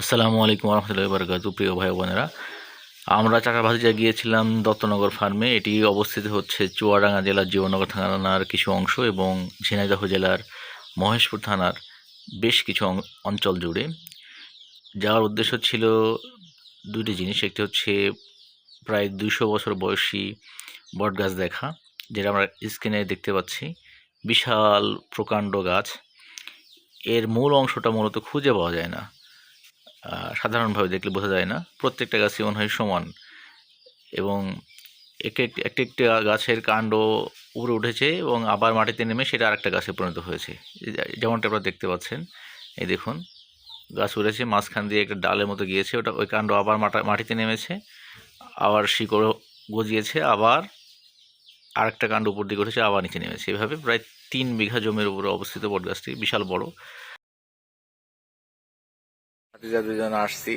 আসসালামু আলাইকুম রহমতুল্লাহ বরকাতু প্রিয় ভাই বোনেরা। আমরা চাকা ভাতিজা গিয়েছিলাম দত্তনগর ফার্মে, এটি অবস্থিত হচ্ছে চুয়াডাঙ্গা জেলার জীবনগর থানার কিছু অংশ এবং ঝিনাইদহ জেলার মহেশপুর থানার বেশ কিছু অঞ্চল জুড়ে। যাওয়ার উদ্দেশ্য ছিল দুটি জিনিস, একটি হচ্ছে প্রায় দুশো বছর বয়সী বটগাছ দেখা, যেটা আমরা স্ক্রিনে দেখতে পাচ্ছি। বিশাল প্রকাণ্ড গাছ। এর মূল অংশটা মূলত খুঁজে পাওয়া যায় না। সাধারণভাবে দেখলে বোঝা যায় না। প্রত্যেকটা গাছই মনে হয় সমান এবং এক এক একটি একটি গাছের কাণ্ড উপরে উঠেছে এবং আবার মাটিতে নেমে সেটা আরেকটা গাছে পরিণত হয়েছে। যেমনটা আপনারা দেখতে পাচ্ছেন, এই দেখুন, গাছ উড়েছে মাঝখান দিয়ে একটা ডালের মতো গিয়েছে, ওটা, ওই কাণ্ড আবার মাটা, মাটিতে নেমেছে, আবার শিকড় গজিয়েছে, আবার আরেকটা কাণ্ড উপর দিকে উঠেছে, আবার নিচে নেমেছে। এভাবে প্রায় তিন বিঘা জমির উপরে অবস্থিত বটগাছটি, বিশাল বড়। ভাতিজা দুজন আসছি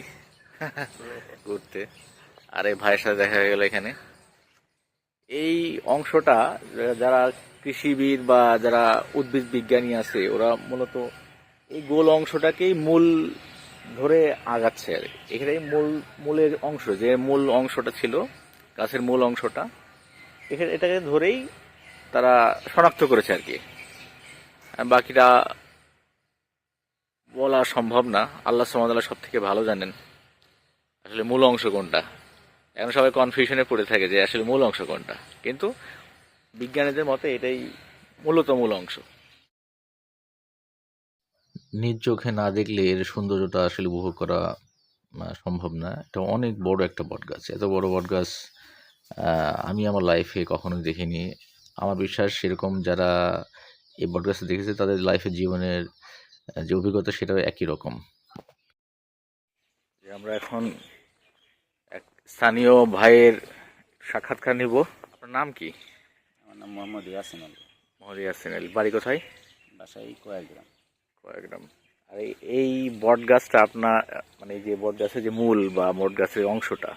ঘুরতে। আর এই ভাইয়ের সাথে দেখা হয়ে গেল এখানে। এই অংশটা যারা কৃষিবিদ বা যারা উদ্ভিদ বিজ্ঞানী আছে, ওরা মূলত এই গোল অংশটাকেই মূল ধরে আগাচ্ছে আর কি। এখানে মূল, মূলের অংশ, যে মূল অংশটা ছিল, গাছের মূল অংশটা, এখানে এটাকে ধরেই তারা শনাক্ত করেছে আর কি। বাকিটা বলা সম্ভব না। আল্লাহ সুমাদাল্লাহ সব থেকে ভালো জানেন আসলে মূল অংশ কোনটা। এখন সবাই কনফিউশনে পড়ে থাকে যে আসলে মূল অংশ কোনটা। কিন্তু বিজ্ঞানীদের মতে এটাই মূলত মূল অংশ। নিজ চোখে না দেখলে এর সৌন্দর্যটা আসলে উপভোগ করা সম্ভব না। এটা অনেক বড় একটা বটগাছ। এত বড় বটগাছ আমি আমার লাইফে কখনো দেখিনি। আমার বিশ্বাস সেরকম যারা এই বটগাছটা দেখেছে, তাদের লাইফের জীবনের যে অভিজ্ঞতা সেটাও একই রকম। যে আমরা এখন এক স্থানীয় ভাইয়ের সাক্ষাৎকার নিব। আপনার নাম কি? আমার নাম মোহাম্মদ ইয়াসিন আলী। মহরি ইয়াসিন আলী। বাড়ি কোথায়? বাসায় কয়েকগ্রাম কয়েকদম আর এই- এই বট গাছটা আপনার মানে যে বট গাছের যে মূল বা বট গাছের অংশটা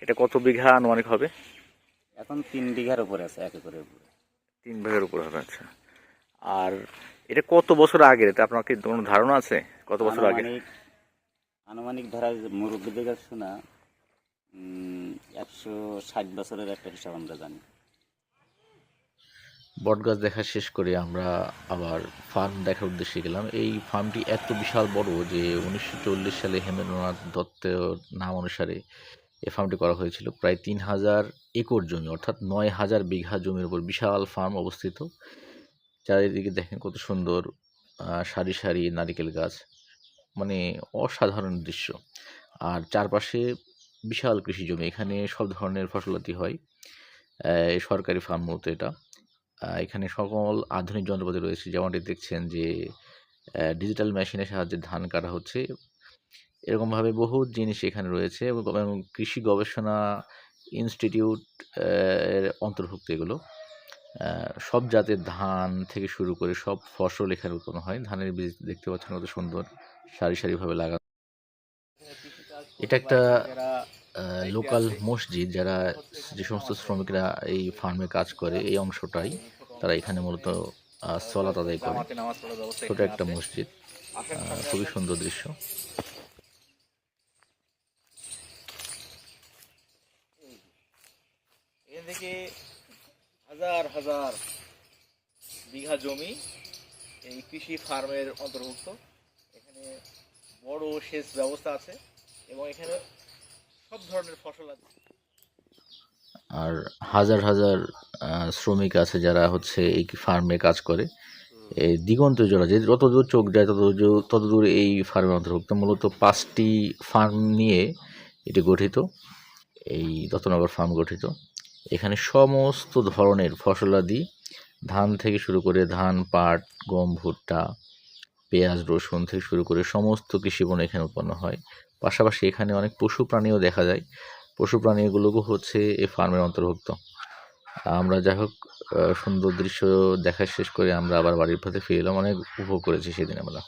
এটা কত বিঘা আনুমানিক হবে? এখন তিন বিঘার উপরে আছে এক একরের উপরে। তিন বিঘার উপরে হবে আচ্ছা। আর এটা কত বছর আগের? এটা আপনার কি কোনো ধারণা আছে? কত বছর আগে? আনুমানিক ধরা মুরব্বীদের কাছে শোনা একশো ষাট বছরের একটা হিসাব আমরা জানি। বট গাছ দেখা শেষ করে আমরা আবার ফার্ম দেখার উদ্দেশ্যে গেলাম। এই ফার্মটি এত বিশাল বড় যে উনিশশো চল্লিশ সালে হেমেন্দ্রনাথ দত্তের নাম অনুসারে এই ফার্মটি করা হয়েছিল। প্রায় তিন হাজার একর জমি অর্থাৎ নয় হাজার বিঘা জমির উপর বিশাল ফার্ম অবস্থিত। চারিদিকে দেখেন কত সুন্দর সারি সারি নারিকেল গাছ। মানে অসাধারণ দৃশ্য। আর চারপাশে বিশাল কৃষি জমি। এখানে সব ধরনের ফসলাতি হয়। সরকারি ফার্ম মূলত এটা। এখানে সকল আধুনিক যন্ত্রপাতি রয়েছে। যেমনটি দেখছেন যে ডিজিটাল মেশিনের সাহায্যে ধান কাটা হচ্ছে। এরকমভাবে বহু জিনিস এখানে রয়েছে এবং কৃষি গবেষণা ইনস্টিটিউট এর অন্তর্ভুক্ত এগুলো। সব জাতের ধান থেকে শুরু করে সব ফসল এখানে উৎপন্ন হয়। ধানের বীজ দেখতে পাচ্ছেন কত সুন্দর, সারি সারিভাবে লাগানো। এটা একটা লোকাল মসজিদ, যারা যে সমস্ত শ্রমিকরা এই ফার্মে কাজ করে, এই অংশটাই তারা এখানে মূলত সলাত আদায় করে। ছোট একটা মসজিদ খুবই সুন্দর দৃশ্য। হাজার হাজার বিঘা জমি এই কৃষি ফার্মের অন্তর্ভুক্ত। এখানে বড় সেচ ব্যবস্থা আছে এবং এখানে সব ধরনের ফসল আছে। আর হাজার হাজার শ্রমিক আছে যারা হচ্ছে এই ফার্মে কাজ করে। এই দিগন্ত জোড়া, যে যত দূর চোখ যায় তত দূর তত দূর এই ফার্মের অন্তর্ভুক্ত। মূলত পাঁচটি ফার্ম নিয়ে এটি গঠিত। এই দত্তনগর ফার্ম গঠিত। এখানে সমস্ত ধরনের ফসলাদি, ধান থেকে শুরু করে ধান, পাট, গম, ভুট্টা, পেঁয়াজ, রসুন থেকে শুরু করে সমস্ত কৃষিপণ্য এখানে উৎপন্ন হয়। পাশাপাশি এখানে অনেক পশু প্রাণীও দেখা যায়। পশু প্রাণীগুলোও হচ্ছে এই ফার্মের অন্তর্ভুক্ত। আমরা যাই হোক সুন্দর দৃশ্য দেখা শেষ করে আমরা আবার বাড়ির পথে ফিরে এলাম। অনেক উপভোগ করেছি সেদিন আমরা।